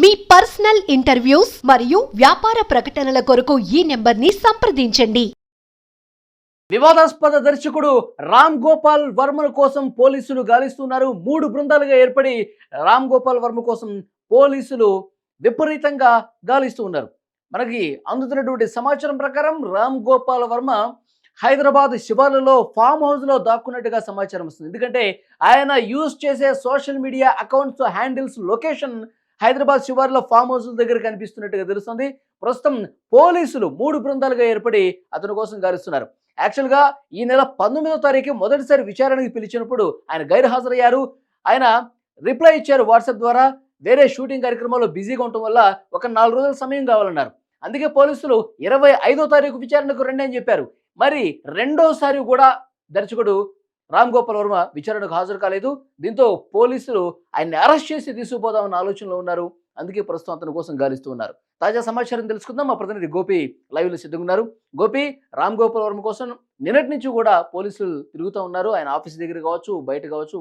మీ personal interviews మరియు వ్యాపార ప్రకటనల కొరకు ఈ నెంబర్ని సంప్రదించండి. వివాదాస్పద దర్శకుడు రామ్ గోపాల్ వర్మ కోసం పోలీసులు గాలిస్తున్నారు. మూడు బృందాలుగా ఏర్పడి రామ్ గోపాల్ వర్మ కోసం పోలీసులు విపరీతంగా గాలిస్తూ ఉన్నారు. మనకి అందుతున్నటువంటి సమాచారం ప్రకారం రామ్ గోపాల్ వర్మ హైదరాబాద్ శివార్లలో ఫామ్ హౌస్లో దాక్కున్నట్టుగా సమాచారం వస్తుంది. ఎందుకంటే ఆయన యూజ్ చేసే social media accounts handles location Hyderabad శివార్లో farm house దగ్గర కనిపిస్తున్నట్టుగా తెలుస్తుంది. ప్రస్తుతం పోలీసులు మూడు బృందాలుగా ఏర్పడి అతని కోసం గారిస్తున్నారు. యాక్చువల్గా ఈ నెల పంతొమ్మిదో తారీఖు మొదటిసారి విచారణకు పిలిచినప్పుడు ఆయన గైర్హాజరయ్యారు. ఆయన రిప్లై ఇచ్చారు వాట్సాప్ ద్వారా. వేరే షూటింగ్ కార్యక్రమంలో బిజీగా ఉండటం వల్ల ఒక నాలుగు రోజుల సమయం కావాలన్నారు. అందుకే పోలీసులు ఇరవై ఐదో తారీఖు విచారణకు రండి అని చెప్పారు. మరి రెండోసారి కూడా దర్శకుడు రామ్ గోపాల్ వర్మ విచారణకు హాజరు కాలేదు. దీంతో పోలీసులు ఆయన్ని అరెస్ట్ చేసి తీసుకుపోదామన్న ఆలోచనలో ఉన్నారు. అందుకే ప్రస్తుతం అతని కోసం గాలిస్తూ ఉన్నారు. తాజా సమాచారం తెలుసుకుందాం. మా ప్రతినిధి గోపి లైవ్లో సిద్ధంగా ఉన్నారు గోపి రామ్ గోపాల్ వర్మ కోసం నిన్నటి నుంచి కూడా పోలీసులు తిరుగుతూ ఉన్నారు. ఆయన ఆఫీస్ దగ్గర కావచ్చు బయట కావచ్చు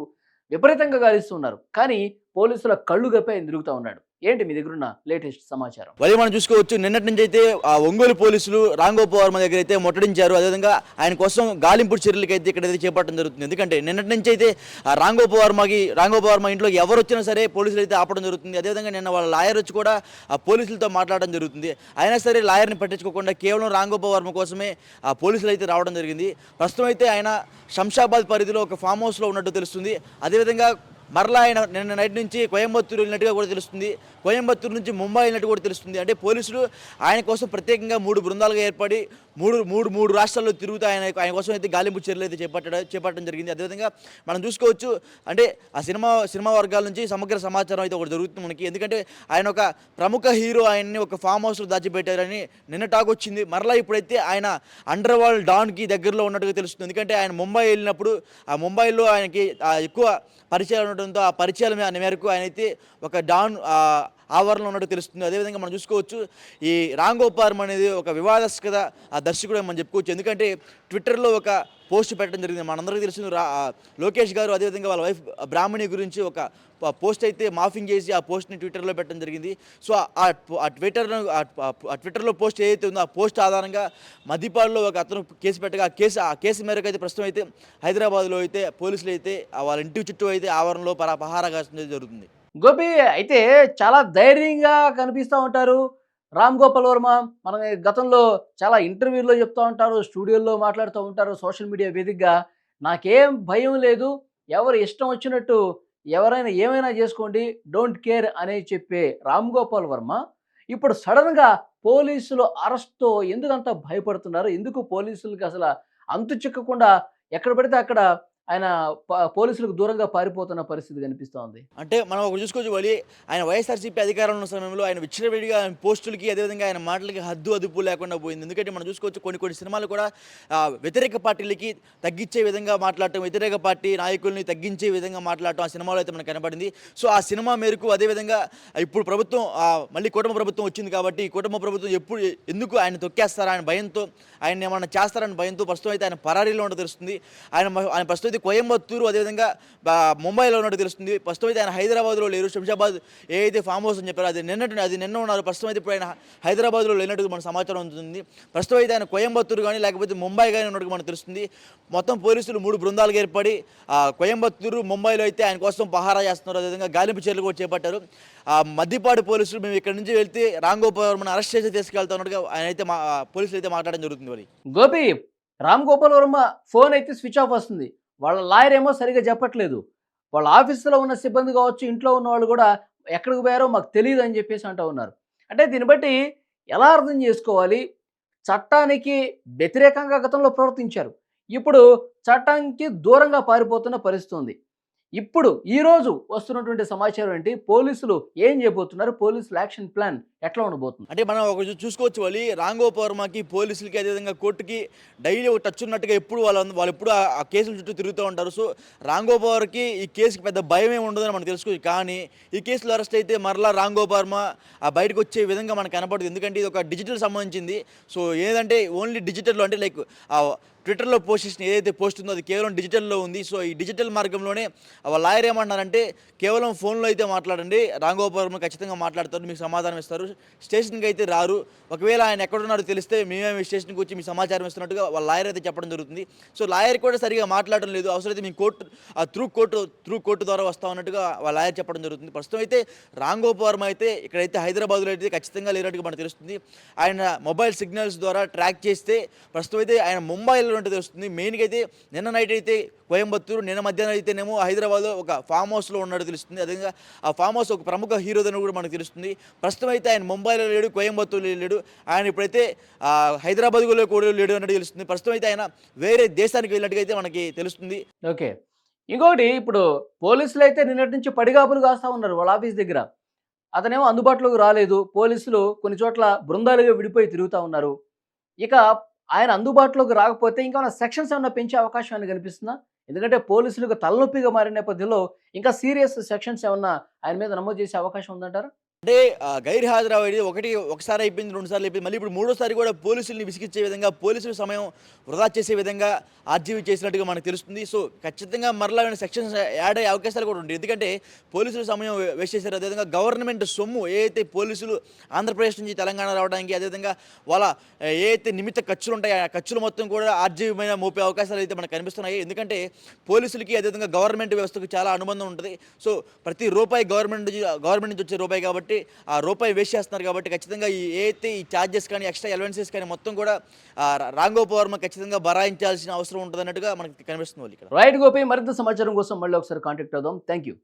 విపరీతంగా గాలిస్తూ ఉన్నారు. కానీ పోలీసుల కళ్ళు గప్పి ఆయన తిరుగుతూ ఉన్నాడు. ఏంటి మీ దగ్గర ఉన్న లేటెస్ట్ సమాచారం? మరి మనం చూసుకోవచ్చు నిన్నటి నుంచి అయితే ఆ ఒంగోలు పోలీసులు రాంగోపవర్మ వర్మ దగ్గర అయితే ముట్టడించారు. అదేవిధంగా ఆయన కోసం గాలింపుడు చర్యలకి అయితే ఇక్కడ అయితే చేపట్టడం జరుగుతుంది. ఎందుకంటే నిన్నటి నుంచి అయితే ఆ రాంగోపవర్మకి వర్మకి వర్మ ఇంట్లో ఎవరు వచ్చినా సరే పోలీసులు అయితే ఆపడం జరుగుతుంది. అదేవిధంగా నిన్న వాళ్ళ లాయర్ వచ్చి కూడా ఆ పోలీసులతో మాట్లాడడం జరుగుతుంది. అయినా సరే లాయర్ని పట్టించుకోకుండా కేవలం రాంగోపవర్మ వర్మ కోసమే ఆ పోలీసులు అయితే రావడం జరిగింది. ప్రస్తుతం అయితే ఆయన శంషాబాద్ పరిధిలో ఒక ఫామ్ హౌస్లో ఉన్నట్టు తెలుస్తుంది. అదేవిధంగా మరలా ఆయన నిన్న నైట్ నుంచి కోయంబత్తూరు వెళ్ళినట్టుగా కూడా తెలుస్తుంది. కోయంబత్తూరు నుంచి ముంబై వెళ్ళినట్టు కూడా తెలుస్తుంది. అంటే పోలీసులు ఆయన కోసం ప్రత్యేకంగా మూడు బృందాలుగా ఏర్పడి మూడు మూడు మూడు రాష్ట్రాల్లో తిరుగుతూ ఆయన ఆయన కోసం అయితే గాలింపు చర్యలు అయితే చేపట్టడం చేపట్టడం జరిగింది. అదేవిధంగా మనం చూసుకోవచ్చు అంటే ఆ సినిమా సినిమా వర్గాల నుంచి సమగ్ర సమాచారం అయితే ఒకటి జరుగుతుంది మనకి. ఎందుకంటే ఆయన ఒక ప్రముఖ హీరో ఆయన్ని ఒక ఫామ్ హౌస్లో దాచిపెట్టారని నిన్న టాక్ వచ్చింది. మరలా ఇప్పుడైతే ఆయన అండర్ వరల్డ్ డాన్కి దగ్గరలో ఉన్నట్టుగా తెలుస్తుంది. ఎందుకంటే ఆయన ముంబై వెళ్ళినప్పుడు ఆ ముంబైలో ఆయనకి ఎక్కువ పరిచయాలు ఉండడంతో ఆ పరిచయాల మే- మేరకు ఆయన అయితే ఒక డాన్ ఆ, ఆవరణలో ఉన్నట్టు తెలుస్తుంది. అదేవిధంగా మనం చూసుకోవచ్చు ఈ రాంగోపారం అనేది ఒక వివాదాస్పద ఆ దర్శకుడు మనం చెప్పుకోవచ్చు. ఎందుకంటే ట్విట్టర్లో ఒక పోస్ట్ పెట్టడం జరిగింది. మనందరికీ తెలిసిన రా లోకేష్ గారు అదేవిధంగా వాళ్ళ వైఫ్ బ్రాహ్మణి గురించి ఒక పోస్ట్ అయితే మాఫింగ్ చేసి ఆ పోస్ట్ని ట్విట్టర్లో పెట్టడం జరిగింది. సో ఆ ట్విట్టర్లో ఆ ట్విట్టర్లో పోస్ట్ ఏదైతే ఉందో ఆ పోస్ట్ ఆధారంగా మద్దిపాడులో ఒక అతను కేసు పెట్టగా ఆ కేసు ఆ కేసు మేరకు అయితే ప్రస్తుతం అయితే హైదరాబాద్లో అయితే పోలీసులు అయితే వాళ్ళ ఇంటి చుట్టూ అయితే ఆవరణలో పరా పహారా కాల్చడం జరుగుతుంది. గోపి అయితే చాలా ధైర్యంగా కనిపిస్తూ ఉంటారు. రామ్ గోపాల్ వర్మ మన గతంలో చాలా ఇంటర్వ్యూల్లో చెప్తూ ఉంటారు స్టూడియోల్లో మాట్లాడుతూ ఉంటారు సోషల్ మీడియా వేదికగా. నాకేం భయం లేదు ఎవరు ఇష్టం వచ్చినట్టు ఎవరైనా ఏమైనా చేసుకోండి డోంట్ కేర్ అని చెప్పే రామ్ గోపాల్ వర్మ. ఇప్పుడు సడన్గా పోలీసులు అరెస్ట్తో ఎందుకంత భయపడుతున్నారు? ఎందుకు పోలీసులకి అసలు అంతు చిక్కకుండా ఎక్కడ పడితే అక్కడ ఆయన పోలీసులకు దూరంగా పారిపోతున్న పరిస్థితి కనిపిస్తోంది. అంటే మనం ఒకటి చూసుకోవచ్చు వలి ఆయన వైఎస్ఆర్సీపీ అధికారంలో ఉన్న సమయంలో ఆయన విచ్చలవిడిగా ఆయన పోస్టులకి అదేవిధంగా ఆయన మాటలకి హద్దు అదుపు లేకుండా పోయింది. ఎందుకంటే మనం చూసుకోవచ్చు కొన్ని కొన్ని సినిమాలు కూడా వ్యతిరేక పార్టీలకి తగ్గించే విధంగా మాట్లాడటం వ్యతిరేక పార్టీ నాయకుల్ని తగ్గించే విధంగా మాట్లాడటం ఆ సినిమాలో అయితే మనకు కనబడింది. సో ఆ సినిమా మేరకు అదేవిధంగా ఇప్పుడు ప్రభుత్వం మళ్ళీ కుటుంబ ప్రభుత్వం వచ్చింది కాబట్టి కుటుంబ ప్రభుత్వం ఎప్పుడు ఎందుకు ఆయన తొక్కేస్తారా? ఆయన భయంతో ఆయన ఏమన్నా చేస్తారని భయంతో ప్రస్తుతం అయితే ఆయన పరారీలో ఉండదు తెలుస్తుంది. ఆయన ఆయన ప్రస్తుతం అయితే కోయంబత్తూరు అదేవిధంగా ముంబైలో ఉన్నట్టు తెలుస్తుంది. ప్రస్తుతం అయితే ఆయన హైదరాబాద్లో లేరు. శంషాబాద్ ఏదైతే ఫామ్ హౌస్ అని చెప్పారో అది నిన్నటి అది నిన్న ఉన్నారు. ప్రస్తుతం అయితే ఇప్పుడు ఆయన హైదరాబాద్లో లేనట్టు మన సమాచారం ఉంటుంది ప్రస్తుతం అయితే ఆయన కోయంబత్తూరు కానీ లేకపోతే ముంబై కానీ ఉన్నట్టు మనకు తెలుస్తుంది. మొత్తం పోలీసులు మూడు బృందాలుగా ఏర్పడి కోయంబత్తూరు ముంబైలో అయితే ఆయన కోసం పహారా చేస్తున్నారు. అదేవిధంగా గాలింపు చర్యలు కూడా చేపట్టారు. ఆ మద్దిపాడు పోలీసులు మేము ఇక్కడ నుంచి వెళ్తే రాంగోపాల్ అరెస్ట్ చేసి తీసుకెళ్తా ఉన్నట్టుగా ఆయన అయితే మా పోలీసులు అయితే మాట్లాడడం జరుగుతుంది మరి. గోపి రామ్ గోపాల్ వర్మ ఫోన్ అయితే స్విచ్ ఆఫ్ వస్తుంది. వాళ్ళ లాయర్ ఏమో సరిగా చెప్పట్లేదు. వాళ్ళ ఆఫీసులో ఉన్న సిబ్బంది కావచ్చు ఇంట్లో ఉన్న వాళ్ళు కూడా ఎక్కడికి పోయారో మాకు తెలియదు అని చెప్పేసి అంటూ ఉన్నారు. అంటే దీన్ని బట్టి ఎలా అర్థం చేసుకోవాలి? చట్టానికి వ్యతిరేకంగా గతంలో ప్రవర్తించారు. ఇప్పుడు చట్టానికి దూరంగా పారిపోతున్న పరిస్థితి ఉంది ఇప్పుడు ఈ రోజు వస్తున్నటువంటి సమాచారం ఏంటి? పోలీసులు ఏం చేయబోతున్నారు? పోలీసుల యాక్షన్ ప్లాన్ ఎట్లా ఉండబోతుంది? అంటే మనం ఒక చూసుకోవచ్చు వాళ్ళు రాంగోపాల్ వర్మకి పోలీసులకి అదేవిధంగా కోర్టుకి డైలీ ఒక టచ్ ఉన్నట్టుగా ఎప్పుడు వాళ్ళు వాళ్ళు ఎప్పుడు ఆ- కేసుల చుట్టూ తిరుగుతూ ఉంటారు. సో రాంగోపవర్కి ఈ కేసుకి పెద్ద భయం ఏమి ఉండదని మనం తెలుసుకోవచ్చు కానీ ఈ కేసులో అరెస్ట్ అయితే మరలా రాంగోపాల్ ఆ బయటకు వచ్చే విధంగా మనకు కనపడదు. ఎందుకంటే ఇది ఒక డిజిటల్ సంబంధించింది. సో ఏదంటే ఓన్లీ డిజిటల్లో అంటే లైక్ ట్విట్టర్లో పోస్ట్ చేసిన ఏదైతే పోస్ట్ ఉందో అది కేవలం డిజిటల్లో ఉంది. సో ఈ డిజిటల్ మార్గంలోనే వాళ్ళ లాయర్ ఏమంటున్నారంటే కేవలం ఫోన్లో అయితే మాట్లాడండి రాంగోపవర్మ ఖచ్చితంగా మాట్లాడతారు మీకు సమాధానం ఇస్తారు. స్టేషన్కి అయితే రారు. ఒకవేళ ఆయన ఎక్కడున్నారో తెలిస్తే మేమే మీ స్టేషన్కి వచ్చి మీ సమాచారం ఇస్తున్నట్టుగా వాళ్ళ లాయర్ అయితే చెప్పడం జరుగుతుంది. సో లాయర్ కూడా సరిగా మాట్లాడడం లేదు. అవసరమైతే మీ కోర్టు ఆ త్రూ కోర్టు త్రూ కోర్టు ద్వారా వస్తా ఉన్నట్టుగా వాళ్ళ లాయర్ చెప్పడం జరుగుతుంది. ప్రస్తుతం అయితే రాంగోపవరం అయితే ఇక్కడైతే హైదరాబాద్లో అయితే ఖచ్చితంగా లేనట్టుగా మనకు తెలుస్తుంది. ఆయన మొబైల్ సిగ్నల్స్ ద్వారా ట్రాక్ చేస్తే ప్రస్తుతం అయితే ఆయన ముంబైలో ఉంటే తెలుస్తుంది. మెయిన్గా అయితే నిన్న నైట్ అయితే కోయంబత్తూరు నిన్న మధ్యాహ్నం అయితేనేమో హైదరాబాద్లో ఒక ఫామ్ హౌస్లో ఉన్నాడు తెలుస్తుంది. అదేవిధంగా ఆ ఫామ్ హౌస్ ఒక ప్రముఖ హీరోదని కూడా మనకు తెలుస్తుంది. ప్రస్తుతం అయితే ఆయన ముంబైలో లేడు కోయంబత్తూరులో లేడు. ఆయన ఇప్పుడైతే హైదరాబాద్లో కూడా లేడు అన్నట్టు తెలుస్తుంది. ప్రస్తుతం అయితే ఆయన వేరే దేశానికి వెళ్ళినట్టుగా అయితే మనకి తెలుస్తుంది. ఓకే. ఇంకొకటి ఇప్పుడు పోలీసులు అయితే నిన్నటి నుంచి పడిగాపులు కాస్తా ఉన్నారు వాళ్ళ ఆఫీస్ దగ్గర. అతనేమో అందుబాటులోకి రాలేదు. పోలీసులు కొన్ని చోట్ల బృందాలుగా విడిపోయి తిరుగుతూ ఉన్నారు. ఇక ఆయన అందుబాటులోకి రాకపోతే ఇంకా సెక్షన్స్ ఏమైనా పెంచే అవకాశం అని కనిపిస్తుందా? ఎందుకంటే పోలీసులకు తలనొప్పిగా మారిన నేపథ్యంలో ఇంకా సీరియస్ సెక్షన్స్ ఏమన్నా ఆయన మీద నమోదు చేసే అవకాశం ఉందంటారా? అంటే గైర్ హాజరయ్యేది ఒకటి ఒకసారి అయిపోయింది రెండు సార్లు అయిపోయింది. మళ్ళీ ఇప్పుడు మూడోసారి కూడా పోలీసుల్ని విసిగించే విధంగా పోలీసుల సమయం వృధా చేసే విధంగా ఆర్జీవి చేసినట్టుగా మనకు తెలుస్తుంది. సో ఖచ్చితంగా మరలా సెక్షన్స్ యాడ్ అయ్యే అవకాశాలు కూడా ఉంటాయి. ఎందుకంటే పోలీసుల సమయం వే- వేస్ట్ చేశారు. అదేవిధంగా గవర్నమెంట్ సొమ్ము ఏదైతే పోలీసులు ఆంధ్రప్రదేశ్ నుంచి తెలంగాణ రావడానికి అదేవిధంగా వాళ్ళ ఏదైతే నిమిత్త ఖర్చులు ఉంటాయో ఆ ఖర్చులు మొత్తం కూడా ఆర్జీవీ మీద మోపే అవకాశాలు అయితే మనకు కనిపిస్తున్నాయి. ఎందుకంటే పోలీసులకి అదేవిధంగా గవర్నమెంట్ వ్యవస్థకు చాలా అనుబంధం ఉంటుంది. సో ప్రతి రూపాయి గవర్నమెంట్ గవర్నమెంట్ నుంచి వచ్చే రూపాయి కాబట్టి ఆ రూపాయి వేస్ట్ చేస్తున్నారు కాబట్టి ఖచ్చితంగా ఈ ఏ అయితే ఈ ఛార్జెస్ కానీ ఎక్స్ట్రా ఎలవెన్సెస్ కానీ మొత్తం కూడా ఆ, రాంగోపవర్మ ఖచ్చితంగా భరాయించాల్సిన అవసరం ఉంటుంది అన్నట్టుగా మనకి కనిపిస్తుంది ఇక్కడ. రైట్ గోపి మరింత సమాచారం కోసం మళ్ళీ ఒకసారి కాంటాక్ట్ అవుదాం. Thank you